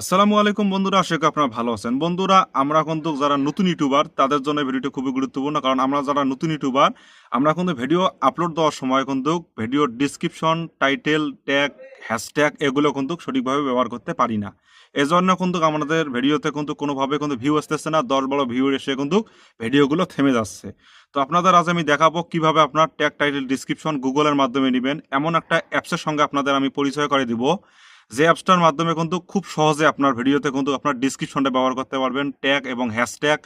আসসালামু আলাইকুম বন্ধুরা, আশা করি আপনারা ভালো আছেন। বন্ধুরা, আমরা কিন্তু যারা নতুন ইউটিউবার, তাদের জন্য ভিডিওটি খুবই গুরুত্বপূর্ণ, কারণ আমরা যারা নতুন ইউটিউবার, আমরা কিন্তু ভিডিও আপলোড দেওয়ার সময় কিন্তু ভিডিওর ডিসক্রিপশন টাইটেল ট্যাগ হ্যাশট্যাগ এগুলো কিন্তু সঠিকভাবে ব্যবহার করতে পারি না। এজন্য কিন্তু আমাদের ভিডিওতে কিন্তু কোনোভাবে কিন্তু ভিউ আসতেছে না, দশ বড় ভিউ এসে কিন্তু ভিডিওগুলো থেমে যাচ্ছে। তো আপনাদের আজ আমি দেখাবো কীভাবে আপনার ট্যাগ টাইটেল ডিসক্রিপশন গুগলের মাধ্যমে নেবেন। এমন একটা অ্যাপসের সঙ্গে আপনাদের আমি পরিচয় করে দিব। যে অ্যাপসটার মাধ্যমে কিন্তু খুব সহজে আপনার ভিডিওতে কিন্তু আপনার ডিসক্রিপশনটা ব্যবহার করতে পারবেন ট্যাগ এবং হ্যাশট্যাগ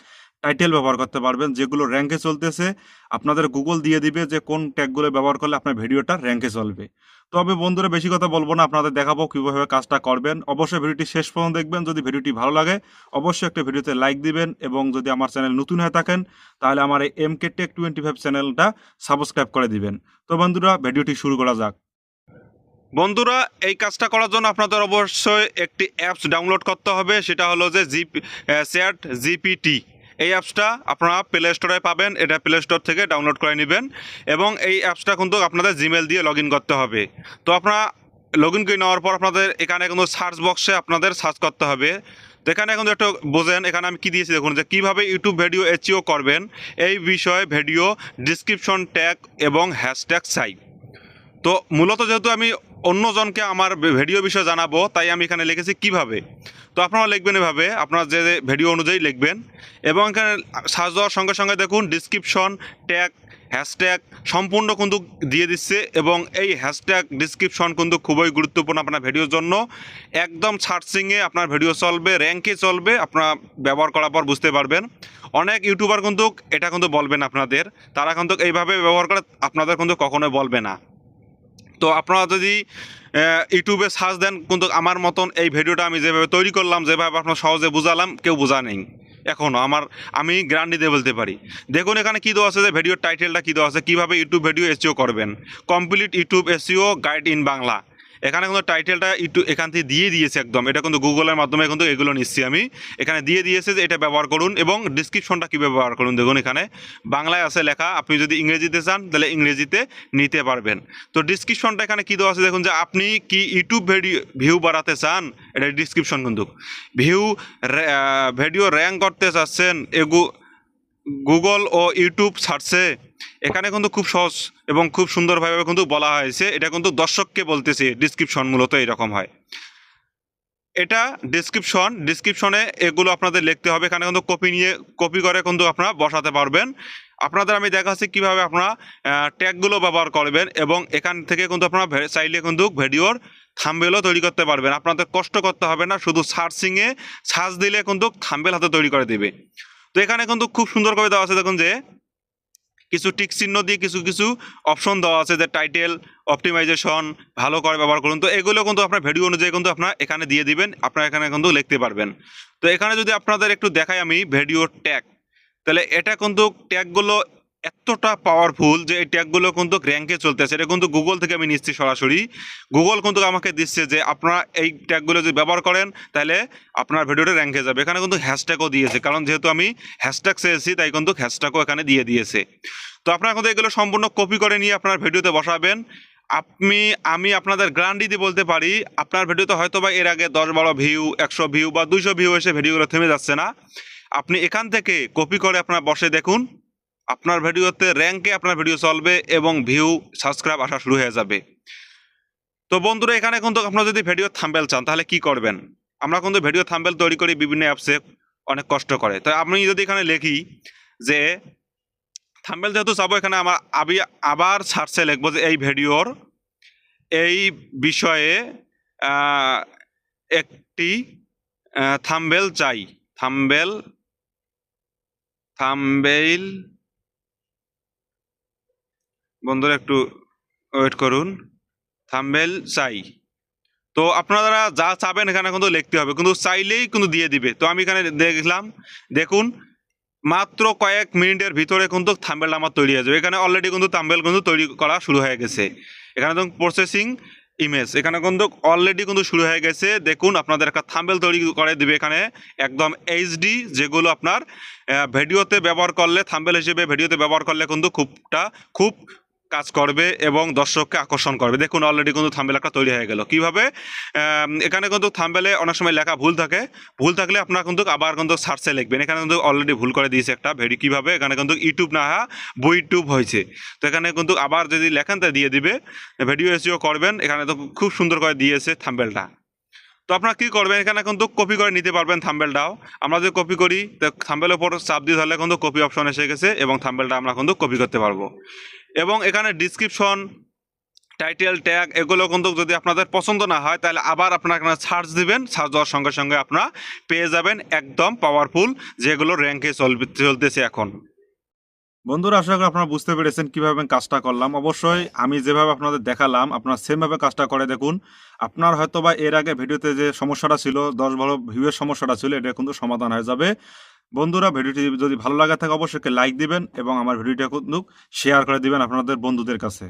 টাইটেল ব্যবহার করতে পারবেন, যেগুলো র্যাঙ্কে চলতেছে। আপনাদের গুগল দিয়ে দিবে যে কোন ট্যাগগুলো ব্যবহার করলে আপনার ভিডিওটা র্যাঙ্কে চলবে। তবে বন্ধুরা, বেশি কথা বলব না, আপনাদের দেখাবো কীভাবে কাজটা করবেন। অবশ্যই ভিডিওটি শেষ পর্যন্ত দেখবেন। যদি ভিডিওটি ভালো লাগে, অবশ্যই একটা ভিডিওতে লাইক দিবেন এবং যদি আমার চ্যানেল নতুন হয়ে থাকেন, তাহলে আমার এই M K tech twenty five চ্যানেলটা সাবস্ক্রাইব করে দিবেন। তো বন্ধুরা, ভিডিওটি শুরু করা যাক। বন্ধুরা, এই কাজটা করার জন্য আপনাদের অবশ্যই একটি অ্যাপস ডাউনলোড করতে হবে। সেটা হলো যে জিপি চ্যাট জিপিটি এই অ্যাপসটা আপনারা প্লে স্টোরে পাবেন। এটা প্লে স্টোর থেকে ডাউনলোড করে নেবেন। এবং এই অ্যাপসটা কিন্তু আপনাদের জিমেল দিয়ে লগ করতে হবে। তো আপনারা লগ ইন করে নেওয়ার পর আপনাদের এখানে কিন্তু সার্চ বক্সে আপনাদের সার্চ করতে হবে। তো এখানে এখন একটু বোঝেন, এখানে আমি কি দিয়েছি দেখুন, যে কীভাবে ইউটিউব ভিডিও এচিও করবেন, এই বিষয়ে ভিডিও ডিসক্রিপশন ট্যাগ এবং হ্যাশট্যাগ চাই তো মূলত যেহেতু আমি অন্যজনকে আমার ভিডিও বিষয়ে জানাব, তাই আমি এখানে লিখেছি কীভাবে। তো আপনারা লিখবেন এভাবে, আপনারা যে ভিডিও অনুযায়ী লিখবেন। এবং এখানে সার্চ দেওয়ার সঙ্গে সঙ্গে দেখুন ডিসক্রিপশন ট্যাগ হ্যাশট্যাগ সম্পূর্ণ কিন্তু দিয়ে দিচ্ছে। এবং এই হ্যাশট্যাগ ডিসক্রিপশন কিন্তু খুবই গুরুত্বপূর্ণ আপনার ভিডিওর জন্য। একদম সার্চিংয়ে আপনার ভিডিও চলবে র্যাঙ্কে চলবে, আপনার ব্যবহার করার পর বুঝতে পারবেন। অনেক ইউটিউবার কিন্তু এটা কিন্তু বলবেন আপনাদের, তারা কিন্তু এইভাবে ব্যবহার করে, আপনাদের কিন্তু কখনোই বলবে না। তো আপনারা যদি ইউটিউবে সার্চ দেন, কিন্তু আমার মতন এই ভিডিওটা আমি যেভাবে তৈরি করলাম, যেভাবে আপনার সহজে বুঝালাম, কেউ বোঝা নেই। এখনও আমার, আমি গ্রান্ডিতে বলতে পারি। দেখুন এখানে কী দেওয়া আছে যে ভিডিওর টাইটেলটা কী দেওয়া আছে, কীভাবে ইউটিউব ভিডিও এসিও করবেন। Complete YouTube SEO guide in Bangla. এখানে কিন্তু টাইটেলটা ইউটিউব এখান থেকে দিয়ে দিয়েছে একদম। এটা কিন্তু গুগলের মাধ্যমে কিন্তু এগুলো নিচ্ছি আমি। এখানে দিয়ে দিয়েছে যে এটা ব্যবহার করুন এবং ডিসক্রিপশনটা কী ব্যবহার করুন দেখুন এখানে। বাংলায় আছে লেখা, আপনি যদি ইংরেজিতে চান তাহলে ইংরেজিতে নিতে পারবেন। তো ডিসক্রিপশনটা এখানে কী দেওয়া আছে দেখুন যে আপনি কি ইউটিউব ভিডিও ভিউ বাড়াতে চান? এটা ডিসক্রিপশন কিন্তু। ভিউ ভিডিও র্যাঙ্ক করতে চাচ্ছেন, এগু গুগল ও ইউটিউব সার্চে এখানে কিন্তু খুব সহজ এবং খুব সুন্দরভাবে কিন্তু বলা হয়েছে। এটা কিন্তু দর্শককে বলতেছে ডিসক্রিপশন মূলত এরকম হয়। এটা ডিসক্রিপশন ডিসক্রিপশনে এগুলো আপনাদের লিখতে হবে। এখানে কিন্তু কপি নিয়ে কপি করে কিন্তু আপনারা বসাতে পারবেন। আপনাদের আমি দেখাচ্ছি কীভাবে আপনারা ট্যাগগুলো ব্যবহার করবেন এবং এখান থেকে কিন্তু আপনারা চাইলে কিন্তু ভিডিওর থাম্বেলও তৈরি করতে পারবেন। আপনাদের কষ্ট করতে হবে না, শুধু সার্চিংয়ে সার্চ দিলে কিন্তু থাম্বেল হাতে তৈরি করে দেবে। তো এখানে কিন্তু খুব সুন্দর করে দেওয়া আছে দেখুন যে, কিছু টিক চিহ্ন দিয়ে কিছু কিছু অপশন দেওয়া আছে যে টাইটেল অপটিমাইজেশন ভালো করে ব্যবহার করুন। তো এগুলো কিন্তু আপনার ভিডিও অনুযায়ী কিন্তু আপনার এখানে দিয়ে দিবেন, আপনার এখানে কিন্তু লিখতে পারবেন। তো এখানে যদি আপনাদের একটু দেখাই আমি ভিডিও ট্যাগ তাহলে এটা কিন্তু ট্যাগগুলো এতটা পাওয়ারফুল যে এই ট্যাগগুলো কিন্তু র্যাঙ্কে চলতেছে। এটা কিন্তু গুগল থেকে আমি নিচ্ছি সরাসরি। গুগল কিন্তু আমাকে দিচ্ছে যে আপনারা এই ট্যাগগুলো যদি ব্যবহার করেন, তাহলে আপনার ভিডিওটা র্যাঙ্কে যাবে। এখানে কিন্তু হ্যাশট্যাগও দিয়েছে, কারণ যেহেতু আমি হ্যাশট্যাগ চেয়েছি, তাই কিন্তু হ্যাশট্যাগও এখানে দিয়ে দিয়েছে। তো আপনারা কিন্তু এগুলো সম্পূর্ণ কপি করে নিয়ে আপনার ভিডিওতে বসাবেন। আপনি, আমি আপনাদের দিয়ে বলতে পারি, আপনার ভিডিওতে হয়তো বা এর আগে দশ বারো ভিউ একশো ভিউ বা দুইশো ভিউ এসে ভিডিওগুলো থেমে যাচ্ছে না। আপনি এখান থেকে কপি করে আপনার বসে দেখুন। আপনার ভিডিওতে র্যাঙ্কে আপনার ভিডিও চলবে এবং ভিউ সাবস্ক্রাইব আসা শুরু হয়ে যাবে। তো বন্ধুরা, এখানে কিন্তু আপনারা যদি ভিডিও থাম্বেল চান, তাহলে কি করবেন? আমরা কিন্তু ভিডিও থাম্বেল তৈরি করি বিভিন্ন অ্যাপসে অনেক কষ্ট করে। তো আমি যদি এখানে লিখি যে থাম্বেল যেহেতু চাবো, এখানে আমার আবি, আবার সার্চে লিখব যে এই ভিডিওর এই বিষয়ে একটি থাম্বেল চাই। থাম্বেল থাম্বেল বন্ধুরা, একটু ওয়েট করুন। থাম্বেল চাই। তো আপনারা যা চাবেন এখানে কিন্তু লিখতে হবে, কিন্তু চাইলেই কিন্তু দিয়ে দিবে। তো আমি এখানে দেখলাম, দেখুন, মাত্র কয়েক মিনিটের ভিতরে কিন্তু থাম্বেল আমার তৈরি হয়ে যাবে। এখানে অলরেডি কিন্তু থাম্বেল কিন্তু তৈরি করা শুরু হয়ে গেছে। এখানে তো প্রসেসিং ইমেজ এখানে কিন্তু অলরেডি কিন্তু শুরু হয়ে গেছে। দেখুন, আপনাদের একটা থাম্বেল তৈরি করে দিবে এখানে একদম এইচডি যেগুলো আপনার ভিডিওতে ব্যবহার করলে থাম্বেল হিসেবে ভিডিওতে ব্যবহার করলে কিন্তু খুবটা, খুব কাজ করবে এবং দর্শককে আকর্ষণ করবে। দেখুন অলরেডি কিন্তু থাম্বেল একটা তৈরি হয়ে গেল। কীভাবে? এখানে কিন্তু থাম্বেলে অনেক সময় লেখা ভুল থাকে। ভুল থাকলে আপনারা কিন্তু আবার কিন্তু সার্চে লিখবেন। এখানে কিন্তু অলরেডি ভুল করে দিয়েছে একটা ভেরি। কীভাবে? এখানে কিন্তু ইউটিউব না হ্যাঁ বই টুব হয়েছে। তো এখানে কিন্তু আবার যদি লেখেন দিয়ে দিবে। ভিডিও এসিও করবেন, এখানে তো খুব সুন্দর করে দিয়েছে থাম্বেলটা। তো আপনারা কী করবেন? এখানে কিন্তু কপি করে নিতে পারবেন থাম্বেলটাও। আমরা যদি কপি করি, তো থাম্বেলের উপর চাপ দিয়ে ধরলে কিন্তু কপি অপশন এসে গেছে এবং থাম্বেলটা আমরা কিন্তু কপি করতে পারব। এবং এখানে ডিসক্রিপশন টাইটেল ট্যাগ এগুলো কিন্তু যদি আপনাদের পছন্দ না হয়, তাহলে আবার আপনারা সার্চ দিবেন। সার্চ দেওয়ার সঙ্গে সঙ্গে আপনারা পেয়ে যাবেন একদম পাওয়ারফুল যেগুলো র্যাঙ্কে চলতেছে এখন। বন্ধুরা, আশা করি আপনারা বুঝতে পেরেছেন কীভাবে কাজটা করলাম। অবশ্যই আমি যেভাবে আপনাদের দেখালাম, আপনারা সেমভাবে কাজটা করে দেখুন। আপনার হয়তো বা এর আগে ভিডিওতে যে সমস্যাটা ছিল, দশ বারো ভিউয়ের সমস্যাটা ছিল, এটা কিন্তু সমাধান হয়ে যাবে। বন্ধুরা, ভিডিওটি যদি ভালো লাগে থাকে, অবশ্যই লাইক দিবেন এবং আমার ভিডিওটা কিন্তু শেয়ার করে দিবেন আপনাদের বন্ধুদের কাছে।